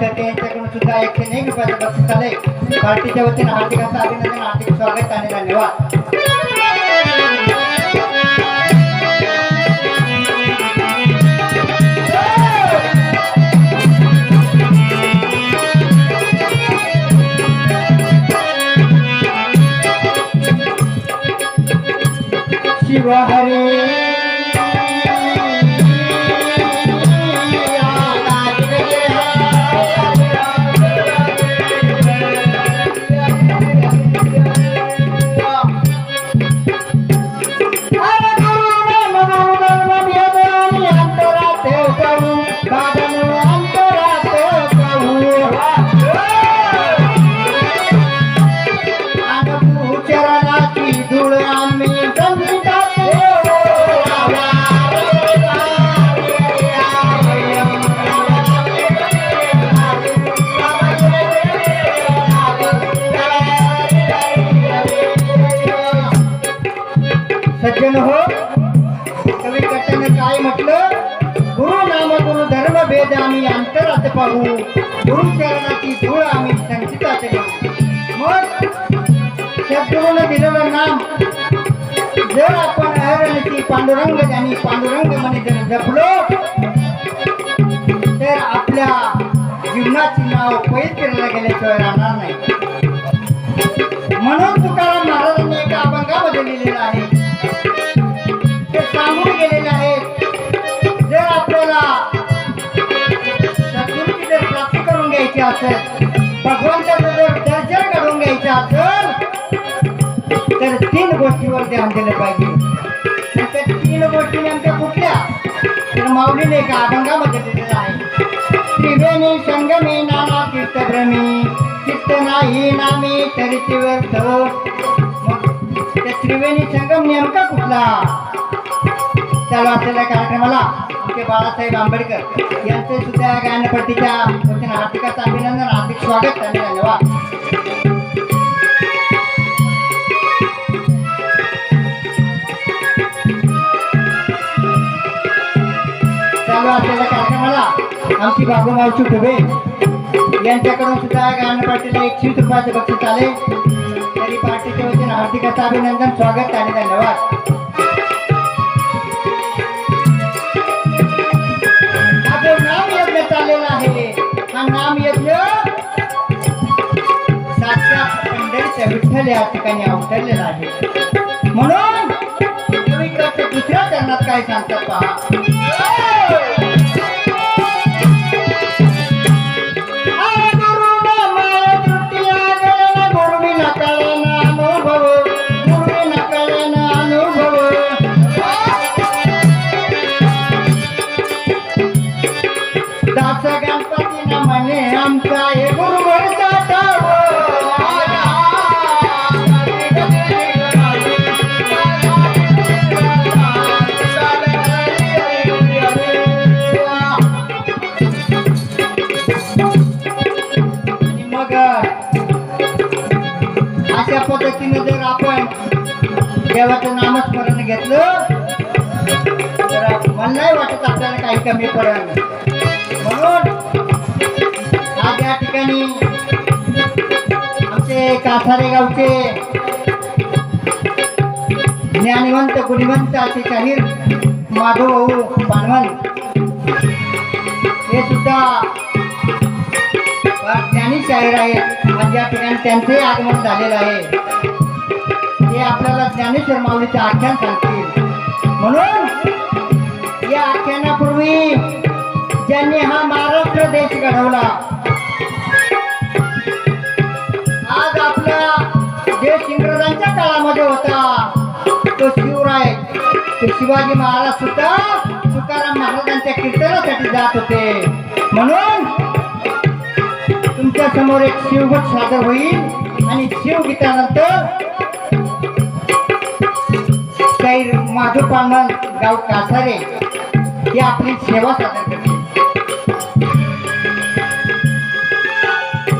करते यांच्याकडून सुद्धा एकशे एक रुपयाचं बक्षीस आले पार्टीच्या वतीने हार्दिक असं अभिनंदन हार्दिक स्वागत आणि धन्यवाद शिव हरे। आम्ही अंतरात पाहू. गुरु चरणाची धूळ आम्ही संचितात घेऊ मग सद्गुरूनं दिलेलं नाम जर आपण अहरणची पांडुरंग ज्यांनी पांडुरंग म्हणे जर जपलो तर आपल्या जीवनाची नाव पवित्रला गेल्याशिवाय राहणार नाही. असेल भगवंताचं जर दर्शन घडवून घ्यायचं असेल तर तीन गोष्टीवर ध्यान दिलं पाहिजे त्या तीन गोष्टी नेमक्या कुठल्या? तर माऊलीने एका अभंगामध्ये दिलेलं आहे. त्रिवेणी संगमी नाना तीर्थभ्रमी चित्त नाही नामे तरी व्यर्थ त्या त्रिवेणी संगम नेमका कुठला? चला असलेल्या कार्यक्रमाला आमचे बाळासाहेब आंबेडकर यांचे सुद्धा गायनपट्टीच्या वतीनं हार्दिकाचं अभिनंदन हार्दिक स्वागत आणि धन्यवाद. असलेल्या कार्यक्रमाला आमची बाबू मावशी ठुबे यांच्याकडून सुद्धा गायन पार्टीला एकशे रुपयाचे बक्षीस आले. तरी पार्टीच्या वतीने हार्दिकाचं अभिनंदन स्वागत आणि धन्यवाद. नाम यज्ञ. साक्षात पंढरीच्या विठ्ठल या ठिकाणी अवतरलेला आहे. म्हणून तुम्ही दुसऱ्या चरणात काय सांगतात पहा? मग अशा पद्धतीने जर आपण देवाचं नामस्मरण घेतलं तर मला नाही वाटत आपल्याला काही कमी पडेल. म्हणून आज या ठिकाणी आमचे कासारे गावचे ज्ञानवंत गुणवंत असे शाहीर माधव भाऊ पानवन हे सुद्धा शाहीर आहेत म्हणजे आज या ठिकाणी त्यांचंही आगमन झालेलं आहे. ते आपल्याला ज्ञानेश्वर माऊलीचे आख्यान सांगतील. म्हणून या आख्यानापूर्वी ज्यांनी हा महाराष्ट्र देश घडवला आज आपला देश इंग्रजांच्या काळामध्ये होता. तो शिवराय ते शिवाजी महाराज सुद्धा तुकाराम महाराजांच्या कीर्तनासाठी जात होते. म्हणून समोर एक शिवगत सादर होईल आणि शिवगीतानंतर काही माधव गाव कासारे हे आपली सेवा सादर करतील.